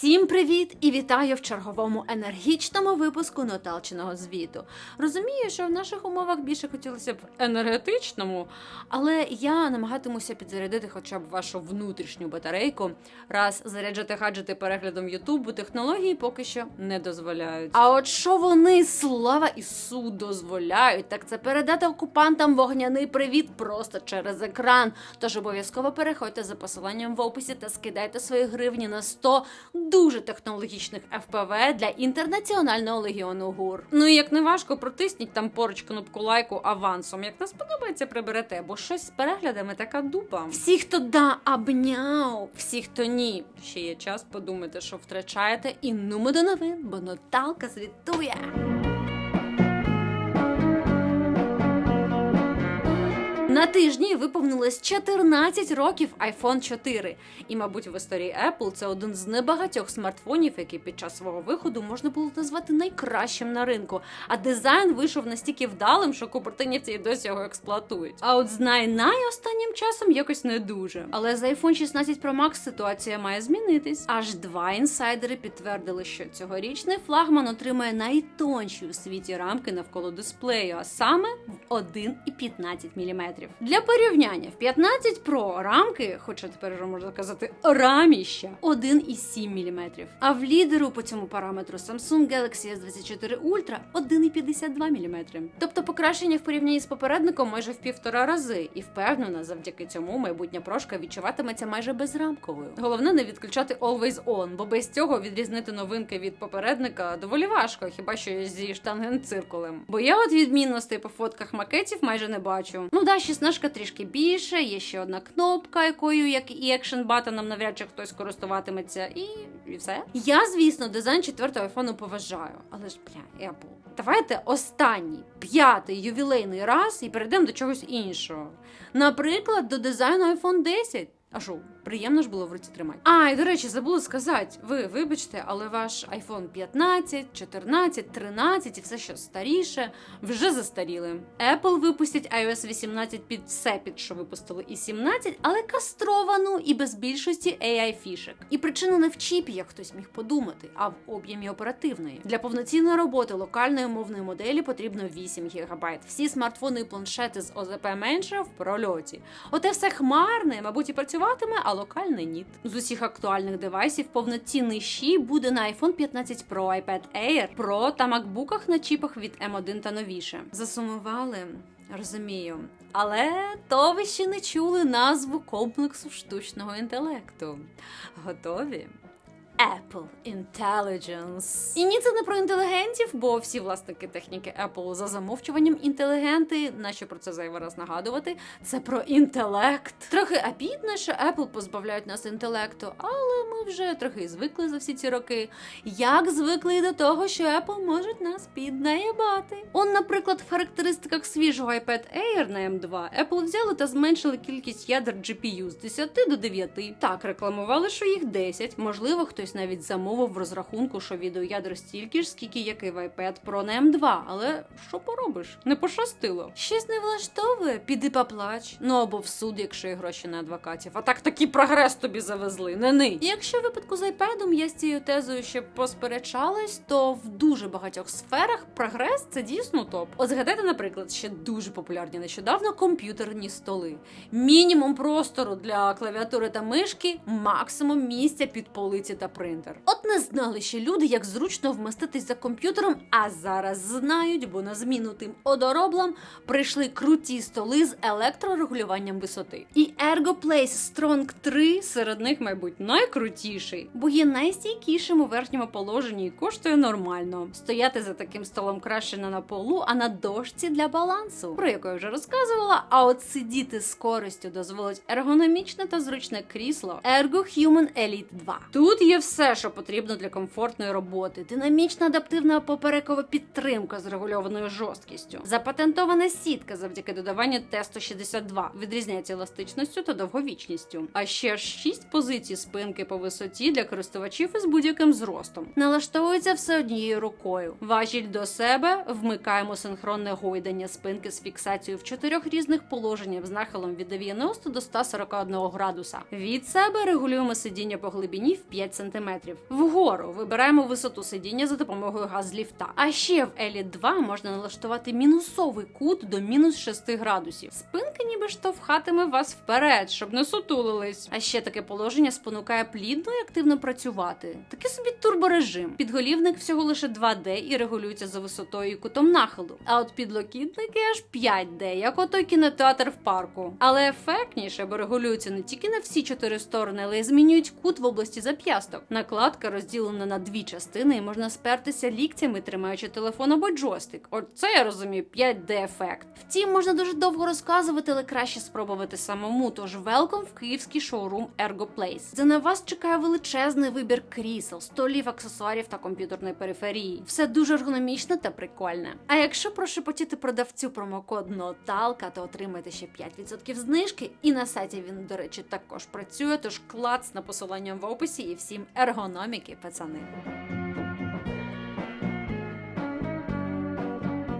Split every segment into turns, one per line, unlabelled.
Всім привіт і вітаю в черговому енергічному випуску Наталчиного звіту. Розумію, що в наших умовах більше хотілося б енергетичному, але я намагатимуся підзарядити хоча б вашу внутрішню батарейку, раз заряджати гаджети переглядом Ютубу технології поки що не дозволяють. А от що вони, слава Ісу, дозволяють, так це передати окупантам вогняний привіт просто через екран. Тож обов'язково переходьте за посиланням в описі та скидайте свої гривні на 100 дуже технологічних FPV для інтернаціонального легіону ГУР. Ну і як не важко, протисніть там поруч кнопку лайку авансом. Як не сподобається, приберете, бо щось з переглядами така дупа. Всі, хто да обняв, всі, хто ні. Ще є час подумати, що втрачаєте, і нумо до новин, бо Наталка звітує. На тижні виповнилось 14 років iPhone 4. І, мабуть, в історії Apple це один з небагатьох смартфонів, який під час свого виходу можна було назвати найкращим на ринку. А дизайн вийшов настільки вдалим, що купертинівці досі його експлуатують. А от з най-най останнім часом якось не дуже. Але з iPhone 16 Pro Max ситуація має змінитись. Аж два інсайдери підтвердили, що цьогорічний флагман отримає найтонші у світі рамки навколо дисплею, а саме в 1,15 мм. Для порівняння в 15 Pro рамки, хоча тепер вже можна казати раміща, 1,7 мм. А в лідеру по цьому параметру Samsung Galaxy S24 Ultra 1,52 мм. Тобто покращення в порівнянні з попередником майже в півтора рази, і впевнена, завдяки цьому майбутня прошка відчуватиметься майже безрамковою. Головне не відключати Always On, бо без цього відрізнити новинки від попередника доволі важко, хіба що зі штангенциркулем. Бо я от відмінностей по фотках макетів майже не бачу. Ну да, 16 трішки більше, є ще одна кнопка, якою, як і екшен батоном, навряд чи хтось користуватиметься, і, і все. Я, звісно, дизайн четвертого айфону поважаю, але ж бля, Apple. Давайте останній п'ятий ювілейний раз і перейдемо до чогось іншого. Наприклад, до дизайну iPhone 10. А що, приємно ж було в руці тримати. А, і до речі, забула сказати. Ви вибачте, але ваш iPhone 15, 14, 13 і все що старіше вже застаріли. Apple випустять iOS 18 під все, під що випустили і 17, але кастровану і без більшості AI фішек. І причина не в чіпі, як хтось міг подумати, а в об'ємі оперативної. Для повноцінної роботи локальної мовної моделі потрібно 8 ГБ. Всі смартфони і планшети з ОЗП менше в прольоті. Оте все хмарне, мабуть, і працюватиме, а локальний ні. З усіх актуальних девайсів повноцінний щі буде на iPhone 15 Pro, iPad Air, Pro та макбуках на чіпах від M1 та новіше. Засумували. Розумію, але то ви ще не чули назву комплексу штучного інтелекту. Готові? Apple Intelligence. І ні, це не про інтелігентів, бо всі власники техніки Apple за замовчуванням інтелігенти, нащо про це зайвий раз нагадувати, це про інтелект. Трохи обідно, що Apple позбавляють нас інтелекту, але ми вже трохи звикли за всі ці роки. Як звикли і до того, що Apple можуть нас піднаєбати. Он, наприклад, в характеристиках свіжого iPad Air на M2 Apple взяли та зменшили кількість ядер GPU з 10 до 9. Так, рекламували, що їх 10. Можливо, хтось навіть замовив в розрахунку, що відеоядер стільки ж, скільки як і в iPad Pro на M2. Але що поробиш? Не пощастило. Щось не влаштовує, піди поплач. Ну або в суд, якщо є гроші на адвокатів. А так такий прогрес тобі завезли. Не ни. І якщо в випадку з iPad я з цією тезою ще посперечалась, то в дуже багатьох сферах прогрес це дійсно топ. От згадайте, наприклад, ще дуже популярні нещодавно комп'ютерні столи. Мінімум простору для клавіатури та мишки, максимум місця під полиці та принтер. От не знали ще люди, як зручно вместитись за комп'ютером, а зараз знають, бо на зміну тим одороблам прийшли круті столи з електрорегулюванням висоти. І ErgoPlace Strong 3 серед них, мабуть, найкрутіший, бо є найстійкішим у верхньому положенні і коштує нормально. Стояти за таким столом краще не на полу, а на дошці для балансу, про яку я вже розказувала. А от сидіти з користю дозволить ергономічне та зручне крісло Ergo Human Elite 2. Тут є все, що потрібно для комфортної роботи: динамічна адаптивна поперекова підтримка з регульованою жорсткістю, запатентована сітка завдяки додаванню Т-162, відрізняється еластичністю та довговічністю. А ще ж 6 позицій спинки по висоті для користувачів із будь-яким зростом. Налаштовується все однією рукою. Важіль до себе вмикаємо синхронне гойдання спинки з фіксацією в чотирьох різних положеннях з нахилом від 90 до 141 градуса. Від себе регулюємо сидіння по глибині в 5 см. См. Вгору вибираємо висоту сидіння за допомогою газліфта. А ще в Elite 2 можна налаштувати мінусовий кут до мінус 6 градусів. Спинка ніби штовхатиме вас вперед, щоб не сутулились. А ще таке положення спонукає плідно і активно працювати. Такий собі турборежим. Підголівник всього лише 2D і регулюється за висотою і кутом нахилу. А от підлокітники аж 5D, як отой кінотеатр в парку. Але ефектніше, бо регулюється не тільки на всі чотири сторони, але й змінюють кут в області зап'ясток. Накладка розділена на дві частини, і можна спертися ліктями, тримаючи телефон або джойстик. От це я розумію, 5D ефект. Втім, можна дуже довго розказувати, але краще спробувати самому. Тож велком в київський шоурум Ergo Place. За на вас чекає величезний вибір крісел, столів, аксесуарів та комп'ютерної периферії. Все дуже ергономічно та прикольне. А якщо прошепотіти продавцю промокод Ноталка, то отримаєте ще 5% знижки. І на сайті він, до речі, також працює. Тож клац на посиланням в описі і всім ергономіки, пацани.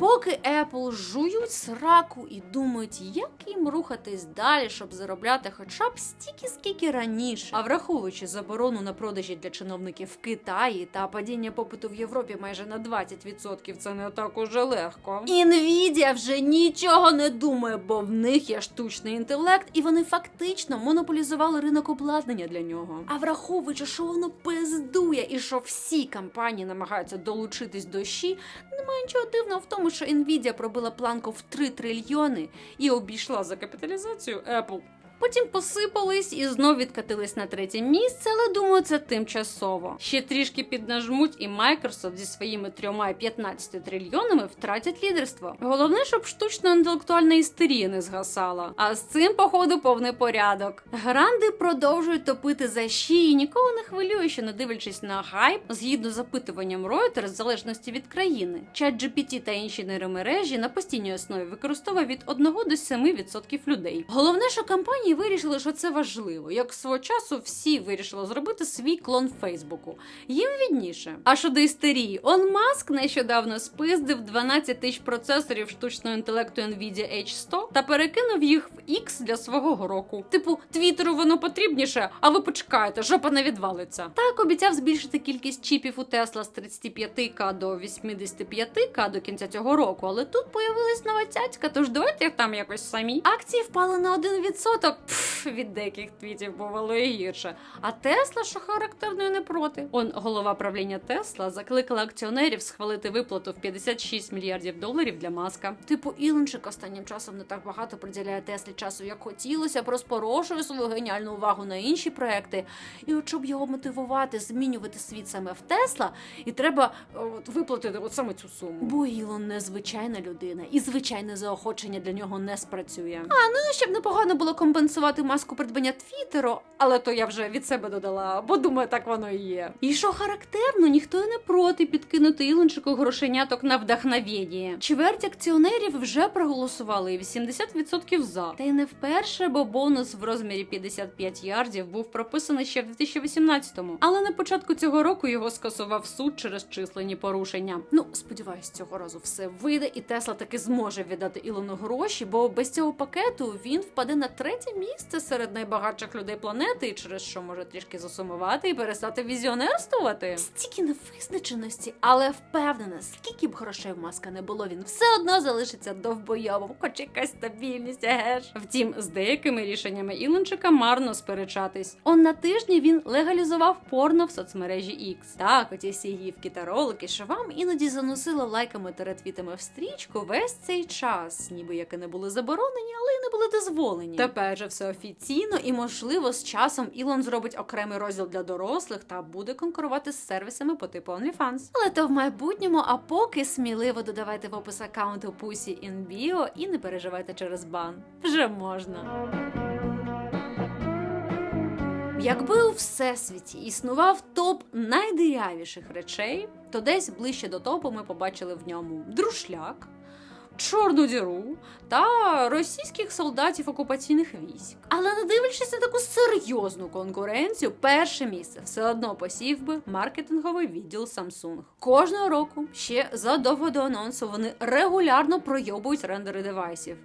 Поки Apple жують сраку і думають, як їм рухатись далі, щоб заробляти хоча б стільки, скільки раніше. А враховуючи заборону на продажі для чиновників в Китаї та падіння попиту в Європі майже на 20%, це не так уже легко. Nvidia вже нічого не думає, бо в них є штучний інтелект, і вони фактично монополізували ринок обладнання для нього. А враховуючи, що воно пиздує і що всі компанії намагаються долучитись до щі, немає нічого дивного в тому, що Nvidia пробила планку в 3 трильйони і обійшла за капіталізацію Apple. Потім посипались і знов відкатились на третє місце, але думаю, це тимчасово. Ще трішки піднажмуть, і Microsoft зі своїми трьома і 15 трильйонами втратять лідерство. Головне, щоб штучно інтелектуальна істерія не згасала. А з цим, походу, повний порядок. Гранди продовжують топити за щі, і нікого не хвилює, що не дивлячись на хайп, згідно з запитуванням Reuters, в залежності від країни. Чат GPT та інші нейромережі на постійній основі використовує від 1 до 7% людей. Головне, що компанії вирішили, що це важливо. Як свого часу всі вирішили зробити свій клон Фейсбуку. Їм відніше. А щодо істерії, Он Маск нещодавно спиздив 12 тисяч процесорів штучного інтелекту Nvidia H100 та перекинув їх в X для свого року. Типу, твіттеру воно потрібніше, а ви почекаєте, жопа не відвалиться. Так обіцяв збільшити кількість чіпів у Tesla з 35к до 85к до кінця цього року, але тут появилась нова цяцька, тож давайте там якось самі. Акції впали на 1%. Пф, від деяких твітів бувало і гірше. А Тесла, що характерно, і не проти. Он голова правління Тесла закликала акціонерів схвалити виплату в 56 мільярдів доларів для маска. Типу, Ілончик останнім часом не так багато приділяє Теслі часу, як хотілося, розпорошує свою геніальну увагу на інші проекти. І от щоб його мотивувати змінювати світ саме в Тесла, і треба от, виплатити от саме цю суму. Бо Ілон незвичайна людина, і звичайне заохочення для нього не спрацює. А ну щоб непогано було компенсувати маску придбання Твіттеру, але то я вже від себе додала, бо думаю, так воно і є. І що характерно, ніхто не проти підкинути Ілончику грошеняток на вдохновення. Чверть акціонерів вже проголосували і 80% за. Та й не вперше, бо бонус в розмірі 55 ярдів був прописаний ще в 2018-му. Але на початку цього року його скасував суд через численні порушення. Ну, сподіваюсь, цього разу все вийде, і Тесла таки зможе віддати Ілону гроші, бо без цього пакету він впаде на третє місце серед найбагатших людей планети, і через що може трішки засумувати і перестати візіонерствувати. Стільки невизначеності, але впевнена, скільки б грошей в маска не було, він все одно залишиться довбойовим, хоч якась стабільність, еге ж. Втім, з деякими рішеннями Ілончика марно сперечатись. Он на тижні він легалізував порно в соцмережі X. Так, оті всі гівки та ролики, що вам іноді заносило лайками та ретвітами в стрічку весь цей час, ніби як і не були заборонені, але й не були дозволені. Тепер же все офіційно і можливо з часом Ілон зробить окремий розділ для дорослих та буде конкурувати з сервісами по типу OnlyFans. Але то в майбутньому, а поки сміливо додавайте в опис аккаунту Pussy in Bio і не переживайте через бан. Вже можна. Якби у всесвіті існував топ найдирявіших речей, то десь ближче до топу ми побачили в ньому друшляк, чорну діру та російських солдатів окупаційних військ. Але не дивлячись на таку серйозну конкуренцію, перше місце все одно посів би маркетинговий відділ Samsung. Кожного року, ще задовго до анонсу, вони регулярно пройобують рендери девайсів.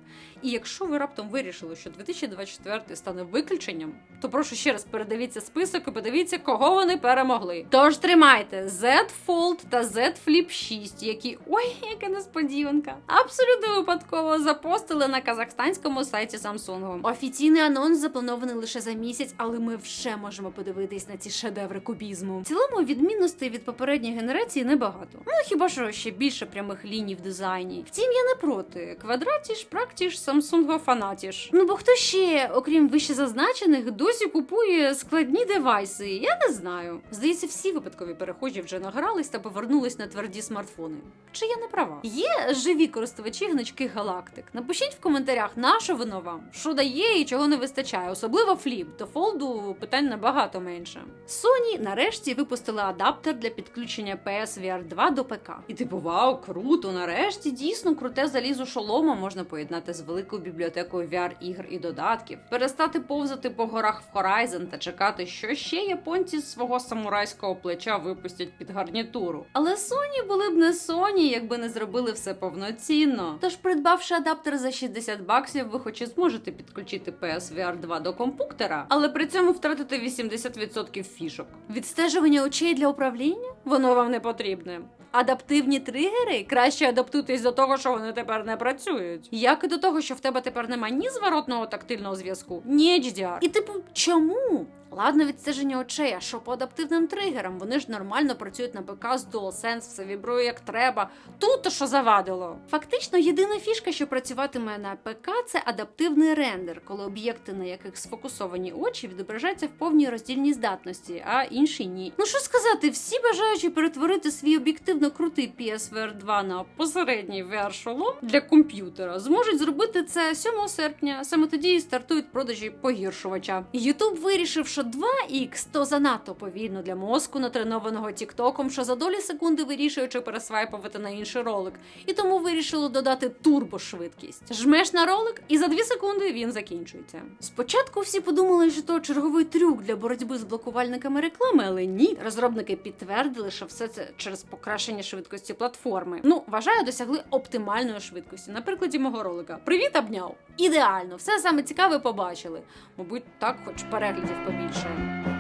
І якщо ви раптом вирішили, що 2024 стане виключенням, то прошу ще раз передивіться список і подивіться, кого вони перемогли. Тож тримайте Z Fold та Z Flip 6, які ой, яка несподіванка, абсолютно випадково запостили на казахстанському сайті Samsung. Офіційний анонс запланований лише за місяць, але ми вже можемо подивитись на ці шедеври кубізму. В цілому відмінностей від попередньої генерації небагато. Ну хіба що ще більше прямих ліній в дизайні. Втім, я не проти. Квадратіш, практіш, Samsung фанатіш. Ну бо хто ще, окрім вище зазначених, досі купує складні девайси? Я не знаю. Здається, всі випадкові перехожі вже награлись та повернулись на тверді смартфони. Чи я не права? Є живі користувачі гнучких галактик. Напишіть в коментарях, на що воно вам, що дає і чого не вистачає, особливо фліп. До фолду питань набагато менше. Sony нарешті випустили адаптер для підключення PSVR 2 до ПК. І типу, вау, круто! Нарешті дійсно круте залізо шолома можна поєднати з великою бібліотекою VR ігр і додатків, перестати повзати по горах в Horizon та чекати, що ще японці з свого самурайського плеча випустять під гарнітуру. Але Sony були б не Sony, якби не зробили все повноцінно. Тож, придбавши адаптер за 60 баксів, ви хоч і зможете підключити PSVR 2 до компуктера, але при цьому втратите 80% фішок. Відстежування очей для управління воно вам не потрібне. Адаптивні тригери краще адаптуйтесь до того, що вони тепер не працюють. Як і до того, що в тебе тепер немає ні зворотного тактильного зв'язку, ні HDR. І типу, чому? Ладно, відстеження очей, а що по адаптивним тригерам? Вони ж нормально працюють на ПК з DualSense, все вібрує як треба. Тут то що завадило. Фактично, єдина фішка, що працюватиме на ПК, це адаптивний рендер, коли об'єкти, на яких сфокусовані очі, відображаються в повній роздільній здатності, а інші ні. Ну що сказати, всі бажаючи перетворити свій об'єктивно крутий PSVR 2 на посередній VR-шолом для комп'ютера, зможуть зробити це 7 серпня. Саме тоді і стартують продажі погіршувача. YouTube вирішив, що 2X то занадто повільно для мозку, натренованого Тіктоком, що за долі секунди вирішує, чи пересвайпувати на інший ролик. І тому вирішило додати турбошвидкість. Жмеш на ролик, і за 2 секунди він закінчується. Спочатку всі подумали, що то черговий трюк для боротьби з блокувальниками реклами, але ні. Розробники підтвердили, що все це через покращення швидкості платформи. Ну, вважаю, досягли оптимальної швидкості. На прикладі мого ролика. Привіт, обняв! Ідеально, все саме цікаве побачили. Мабуть, так хоч переглядів information.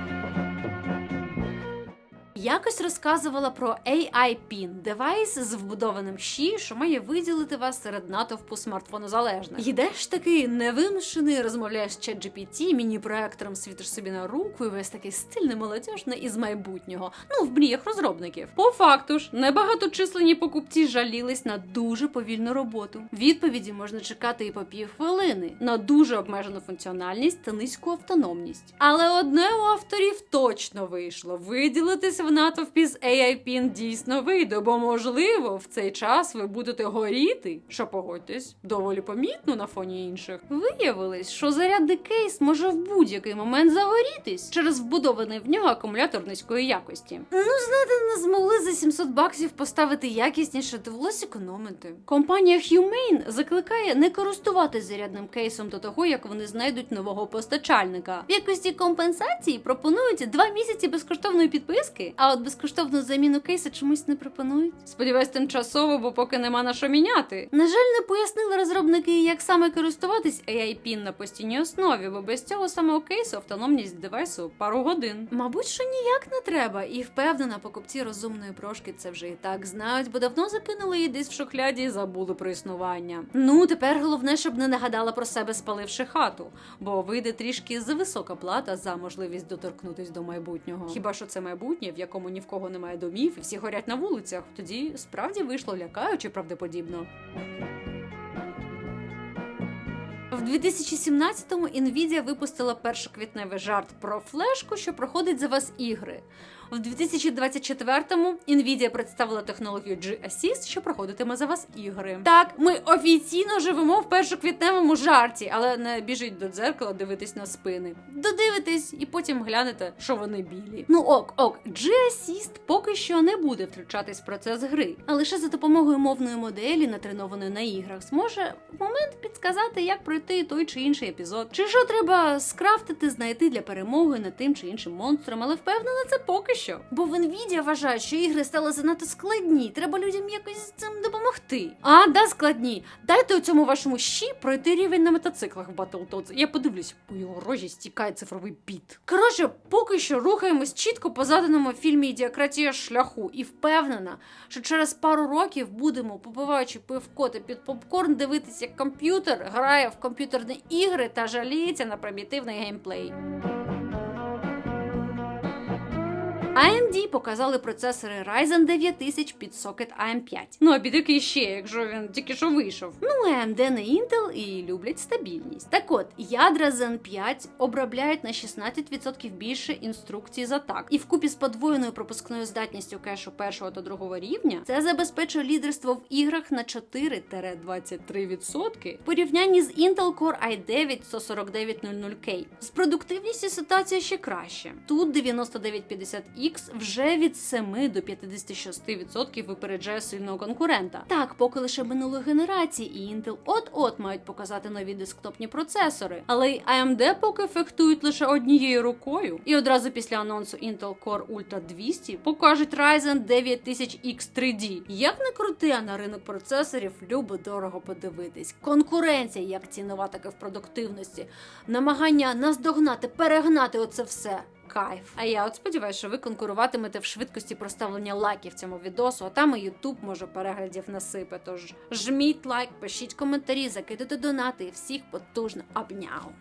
Якось розказувала про AI PIN – девайс з вбудованим щі, що має виділити вас серед натовпу смартфонозалежних. Йдеш такий невимушений, розмовляєш з ChatGPT, міні-проектором світиш собі на руку, і весь такий стильний молодіжний із майбутнього. Ну, в мріях розробників. По факту ж, небагаточисленні покупці жалілись на дуже повільну роботу. Відповіді можна чекати і по півхвилини на дуже обмежену функціональність та низьку автономність. Але одне у авторів точно вийшло: виділитись в натовпі з AI PIN дійсно вийде, бо можливо в цей час ви будете горіти, що погодьтесь, доволі помітно на фоні інших. Виявилось, що зарядний кейс може в будь-який момент загорітись через вбудований в нього акумулятор низької якості. Ну, знаєте, не змогли за 700 баксів поставити якісніше, довелось економити. Компанія Humane закликає не користуватись зарядним кейсом до того, як вони знайдуть нового постачальника. В якості компенсації пропонують два місяці безкоштовної підписки, а от безкоштовну заміну кейса чомусь не пропонують. Сподіваюсь, тимчасово, бо поки нема на що міняти. На жаль, не пояснили розробники, як саме користуватись AI PIN на постійній основі, бо без цього самого кейсу автономність девайсу пару годин. Мабуть, що ніяк не треба, і впевнена, покупці розумної прошки це вже і так знають, бо давно закинули її десь в шухляді і забули про існування. Ну тепер головне, щоб не нагадала про себе, спаливши хату, бо вийде трішки зависока плата за можливість доторкнутись до майбутнього. Хіба що це майбутнє, в якому ні в кого немає домів, і всі горять на вулицях. Тоді справді вийшло лякаюче правдеподібно. В 2017-му Nvidia випустила першоквітневий жарт про флешку, що проходить за вас ігри. В 2024-му Nvidia представила технологію G-Assist, що проходитиме за вас ігри. Так, ми офіційно живемо в першоквітневому жарті, але не біжіть до дзеркала дивитись на спини. Додивитесь і потім глянете, що вони білі. Ну ок, ок, G-Assist поки що не буде втручатись в процес гри, а лише за допомогою мовної моделі, натренованої на іграх, зможе в момент підсказати, як пройти той чи інший епізод. Чи що треба скрафтити, знайти для перемоги над тим чи іншим монстром, але впевнена, це поки що. Бо в Nvidia вважають, що ігри стали занадто складні. Треба людям якось з цим допомогти. А, да, складні. Дайте у цьому вашому щі пройти рівень на мотоциклах в Battletoads. Я подивлюсь, у його рожі стікає цифровий біт. Коротше, поки що рухаємось чітко по заданому фільмі ідіократія шляху, і впевнена, що через пару років будемо, попиваючи пивко та під попкорн, дивитися, як комп'ютер грає в комп'ютерні ігри та жаліється на примітивний геймплей. AMD показали процесори Ryzen 9000 під сокет AM5. Ну а під який ще, якщо він тільки що вийшов. Ну, AMD не Intel і люблять стабільність. Так от, ядра Zen 5 обробляють на 16% більше інструкцій з атак. І вкупі з подвоєною пропускною здатністю кешу першого та другого рівня це забезпечує лідерство в іграх на 4-23% в порівнянні з Intel Core i9 14900K. З продуктивністю ситуація ще краще. Тут 9950X вже від 7 до 56% випереджає сильного конкурента. Так, поки лише минулої генерації, і Intel от-от мають показати нові десктопні процесори, але й AMD поки фехтують лише однією рукою. І одразу після анонсу Intel Core Ultra 200 покажуть Ryzen 9000X 3D. Як не крути, а на ринок процесорів любо дорого подивитись. Конкуренція як цінова, так і в продуктивності, намагання наздогнати, перегнати оце все. Кайф. А я от сподіваюся, що ви конкуруватимете в швидкості проставлення лайків цьому відосу, а там і Ютуб може переглядів насипе. Тож жміть лайк, пишіть коментарі, закидайте донати і всіх потужно обняв.